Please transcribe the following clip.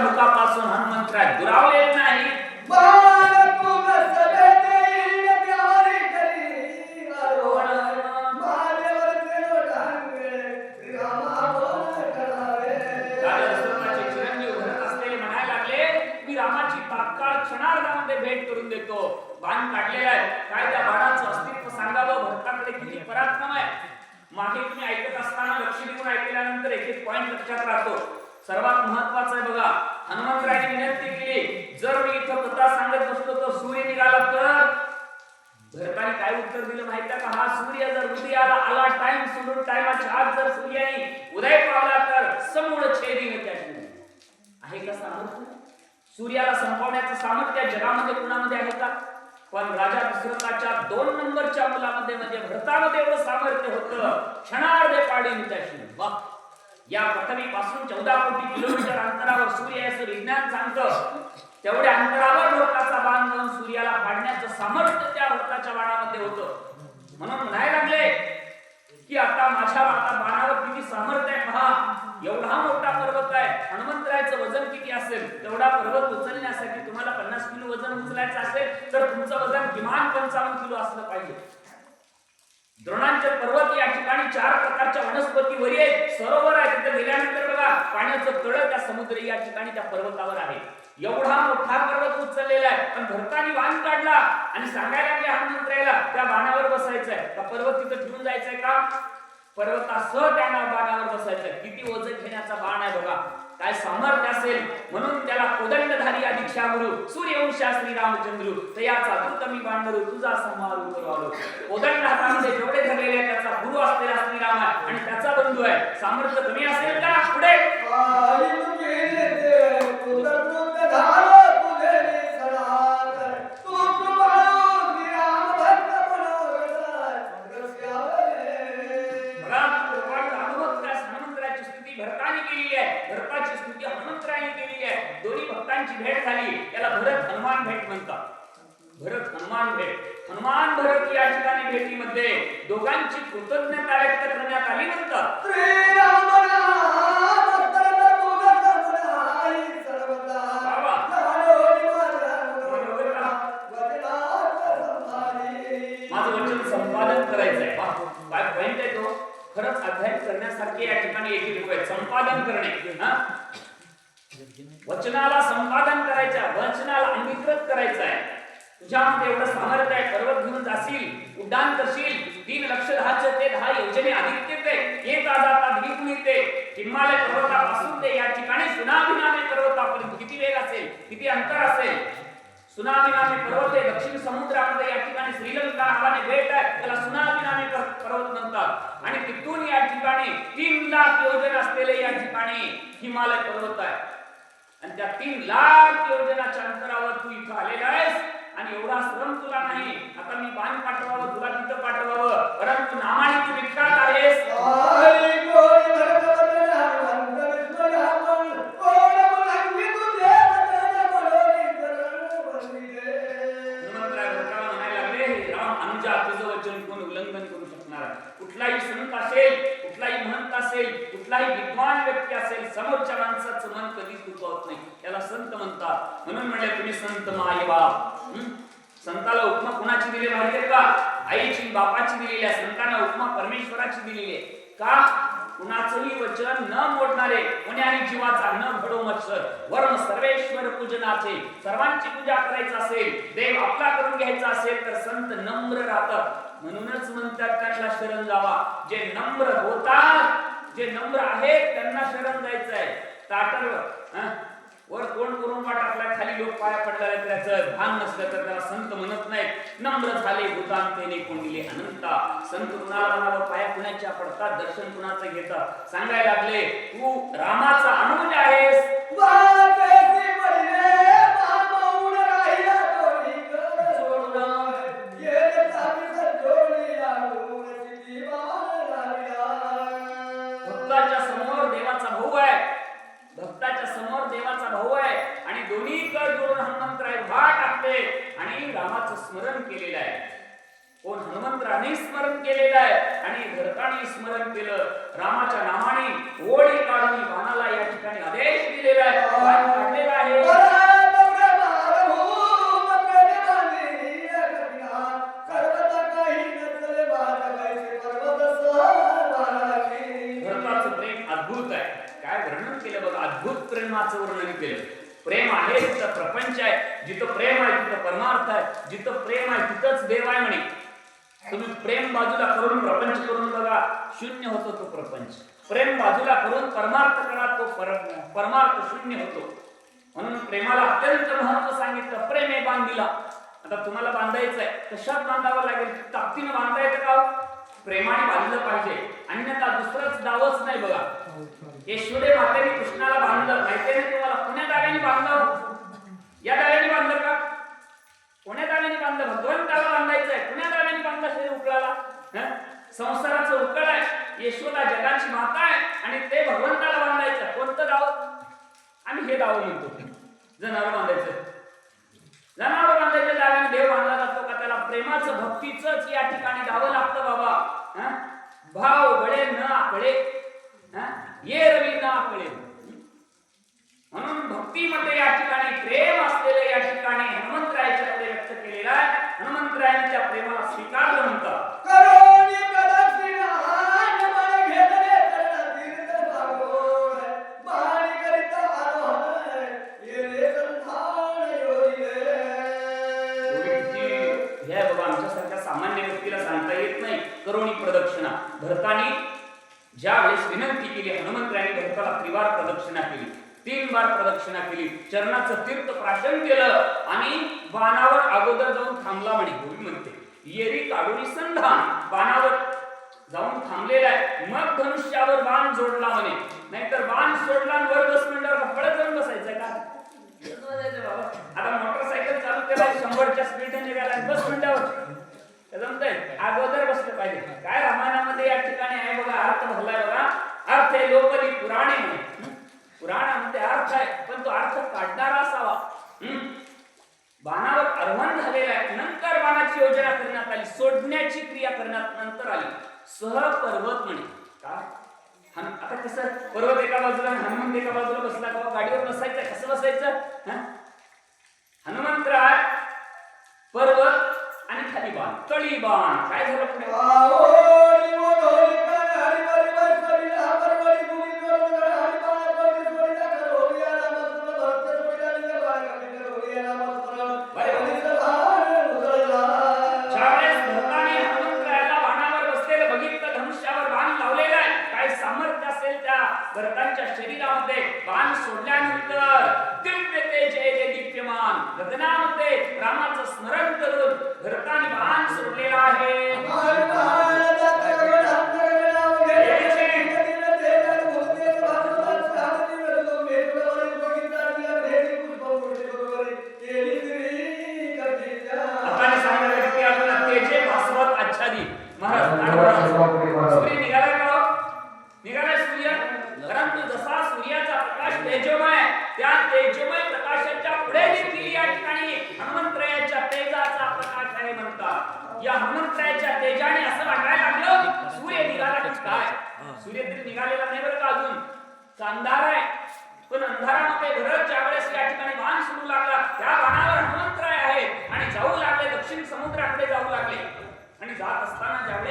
मुखापासून हनुमंतराय दुरावलेले नाही. म्हणायला लागले मी रामाची तात्काळ भेट करून देतो. बाण काढलेला आहे. काय त्या बाणाचं अस्तित्व सांगावं. भक्ताकडे किती पराक्रम आहे. मागे तुम्ही ऐकत असताना लक्ष देऊन ऐकल्यानंतर एक एक पॉइंट लक्षात राहतो. सर्वात महत्वाचं आहे बघा हनुमंतरायाने विनंती केली जर मी इथं कथा सांगत असतो तर सूर्य निघाला तर? भरताने काय उत्तर दिलं माहिती का? हा सूर्य जर उदयाला आला टाइम सोडून टाइमाच्या आत जर सूर्याने उदय पावला तर समूळ छेदीने त्याची आहे का सामर्थ्य? सूर्याला संपवण्याचं सामर्थ्य जगामध्ये कुणामध्ये आहे का? पण राजा दशरथाच्या दोन नंबरच्या मुलामध्ये म्हणजे भरतामध्ये एवढं सामर्थ्य होतं. क्षणार्धे पाडी त्याशी वा या पृथ्वीपासून चौदा कोटी किलोमीटर अंतरावर सूर्य आहे असं विज्ञान सांगतं तेवढ्या अंतरावर भरताचा बाण लावून सूर्याला पाडण्याचं सामर्थ्य त्या भरताच्या बाणामध्ये होतं. म्हणून म्हणायला लागले की आता माझ्या आता बाणावर किती सामर्थ्य आहे पहा. एवढा मोठा पर्वत आहे. हनुमंतरायचं वजन किती असेल? तेवढा पर्वत उचलण्यासाठी तुम्हाला पन्नास किलो वजन उचलायचं असेल तर तुमचं वजन किमान पंचावन्न किलो असलं पाहिजे. द्रोणांचे पर्वत या ठिकाणी चार प्रकारच्या वनस्पती वरी आहेत. सरोवर आहे तिथे गेल्यानंतर बघा पाण्याचं तळ त्या समुद्र या ठिकाणी त्या पर्वतावर आहे. एवढा मोठा पर्वत उचललेला आहे. पण भरतानी वाहन काढला आणि सांगायला लागले हनुमंतरायला त्या बाणावर बसायचंय. त्या पर्वत तिथं ठेवून जायचंय का? पर्वतासह त्यांना बाणावर बसायचं. किती वजन घेण्याचा बाण आहे बघा. काय सामर्थ्य असेल? म्हणून त्याला कोदंडधारी या दीक्षा गुरु सूर्यवंशा श्री रामचंद्र. तयाचा दूत मी बांधरू तुझा समारू करू कोदंड हातामध्ये जेवढे धरलेले त्याचा गुरु असलेला श्रीराम आहे. आणि त्याचा बंधू आहे. सामर्थ्य कमी असेल का? पुढे. आहे भरताची स्तुती हनुमंतराने केली आहे. दोन्ही भक्तांची भेट झाली. त्याला भरत हनुमान भेट म्हणतात. भरत हनुमान भेट. हनुमान भरत या ठिकाणी भेटीमध्ये दोघांची कृतज्ञता व्यक्त करण्यात आली म्हणतात. करणे. वचनाला संपादन करायच्या वचनाला अंगीकृत करायचं आहे. तुझ्यामध्ये एवढं सामर्थ्य आहे. पर्वत घेऊन जाशील उड्डाण करशील तीन लक्ष दहाचे ते दहा योजने अधिक ते. येत जाता द्विगुण येते. हिमालय पर्वतापासून ते या ठिकाणी सुनामिनामे पर्वतापर्यंत किती वेग असेल? किती अंतर असेल? सुनामी नामे पर्वत आहे दक्षिण समुद्रामध्ये या ठिकाणी श्रीलंका नावाने भेट आहे. त्याला सुनामी नामे पर- पर्वत म्हणतात आणि तिथून या ठिकाणी तीन लाख योजन असलेले या ठिकाणी हिमालय पर्वत आहे. आणि त्या तीन लाख योजनाच्या अंतरावर तू इथं आलेला आहेस. आणि एवढा श्रम तुला नाही. आता मी बाण पाठवावं तुला तिथं पाठवावं. परंतु नामाने तू विख्यात आहेस राम अनुजा वचन कोण उल्लंघन करू शकणार आहे? कुठलाही संत असेल कुठलाही महंत असेल कुठलाही विद्वान व्यक्ती असेल समोरच्या माणसाचं मन कधीच दुखवत नाही. त्याला संत म्हणतात. म्हणून म्हणले तुम्ही संत माई बाप संताला उपमा कुणाची दिली माहिती का? आईची बापाची दिलेली आहे. संतांना उपमा परमेश्वराची दिलेली आहे. का? कुणाचंही वचन न मोडणारे कोणी आणि जीवाचा न घडो मत्सर. वर्म सर्वेश्वर पूजनाचे सर्वांची पूजा करायची असेल देव आपला करून घ्यायचा असेल तर संत नम्र राहतात. म्हणूनच म्हणतात त्यांना शरण जावा. जे नम्र होतात जे नम्र आहेत त्यांना शरण जायचं आहे ताटर वर कोण करून पाठ खाली लोक पाया पडला त्याचं भान नसलं तर त्याला संत म्हणत नाहीत. नम्र झाले भूतांतेने कोंडिले अनंता. संत कुणाला म्हणावं पाया कुणाच्या पडतात? दर्शन कुणाचं घेतात? सांगायला लागले तू रामाचा अनुज आहेस. रामाचं स्मरण केलेलं आहे. कोण हनुमंतराने स्मरण केलेलं आहे आणि भरताने स्मरण केलं. रामाच्या नामाने ओळी काढून बाणाला या ठिकाणी आदेश दिलेला आहे. तिथं प्रपंच आहे जिथं प्रेम आहे तिथं परमार्थ आहे जिथं प्रेम आहे तिथंच देव आहे म्हणे. तुम्ही प्रेम बाजूला करून प्रपंच करून बघा शून्य होतो तो प्रपंच. प्रेम बाजूला करून परमार्थ करा तो पर- परमार्थ शून्य होतो. म्हणून प्रेमाला अत्यंत महत्त्व सांगितलं प्रेम हे बांधिला आता तुम्हाला बांधायचं आहे कशात बांधावं लागेल? ताकदीनं बांधता येतं का हो? प्रेमाने बांधलं पाहिजे. अन्यथा दुसरंच दावच नाही बघा. यशोदे मातेने कृष्णाला बांधलं माहिती नाही तुम्हाला? पुण्या बांधलं. या दाव्याने बांधलं का? कोण्या दाव्याने बांधलं? भगवंताला बांधायचं आहे कोण्या दाव्याने बांधलं शरीर उकळाला संसाराचं उकळ आहे. यशोदा जगाची माता आहे. आणि ते भगवंताला बांधायचं. कोणतं गाव आम्ही हे गाव म्हणतो जनावर बांधायचं. जनावर बांधायच्या दाव्याने देव बांधला जातो का? त्याला प्रेमाचं भक्तीच या ठिकाणी द्यावं लागतं बाबा. भाव बळे न आकळे ये रवी न आकळे म्हणून भक्तीमध्ये या ठिकाणी प्रेम असलेलं या ठिकाणी हनुमंतरायाच्याकडे व्यक्त केलेलं आहे. हनुमंतरायांनी त्या प्रेमाला स्वीकारलं म्हणतात करोणी प्रदक्षिणा भरतानी ज्या वेळेस विनंती केली हनुमंतरायांनी भरताला त्रिवार प्रदक्षिणा केली. तीन बार प्रदक्षिणा केली. चरणाचं तीर्थ प्राशन केलं आणि बाणावर अगोदर जाऊन थांबला म्हणे. गोवी म्हणते येरी काढून संधान बाणावर जाऊन थांबलेला आहे. मग धनुष्यावर बाण जोडला म्हणे. नाहीतर बाण सोडला वर दस मिनिटावर पळत जाऊन बसायचं का? आता मोटरसायकल चालू केला शंभरच्या स्पीडने निघाला दस मिनिटावर जमतंय. अगोदर बसलं पाहिजे. काय रामायणामध्ये या ठिकाणी आहे बघा अर्थ भरलाय बघा. अर्थ हे लोकली पुराणे म्हणे हं? पुराणामध्ये अर्थ आहे पण तो अर्थ काढणारा असावा. बाणावर आव्हान झालेला आहे. नंतर बाणाची योजना करण्यात आली. सोडण्याची क्रिया करण्यात नंतर आली. सहपर्वत म्हणे. का? आता कसं? पर्वत एका बाजूला हनुमंत एका बाजूला बसला का? गाडीवर बसायचं कसं बसायचं? गगनामध्ये रामाचं स्मरण करून भरताने भान सोडलेला आहे. हनुमंतरायाच्या तेजाने असं वाटायला लागलं सूर्य निघाला की काय? सूर्य तरी निघालेला नाही बरं का अजून? अंधार आहे. पण अंधारामध्ये भरत ज्या वेळेस या ठिकाणी बाण सुरू लागला त्या बाणावर हनुमंतराय आहे. आणि जाऊ लागले दक्षिण समुद्राकडे जाऊ लागले. आणि जात असताना ज्यावेळेस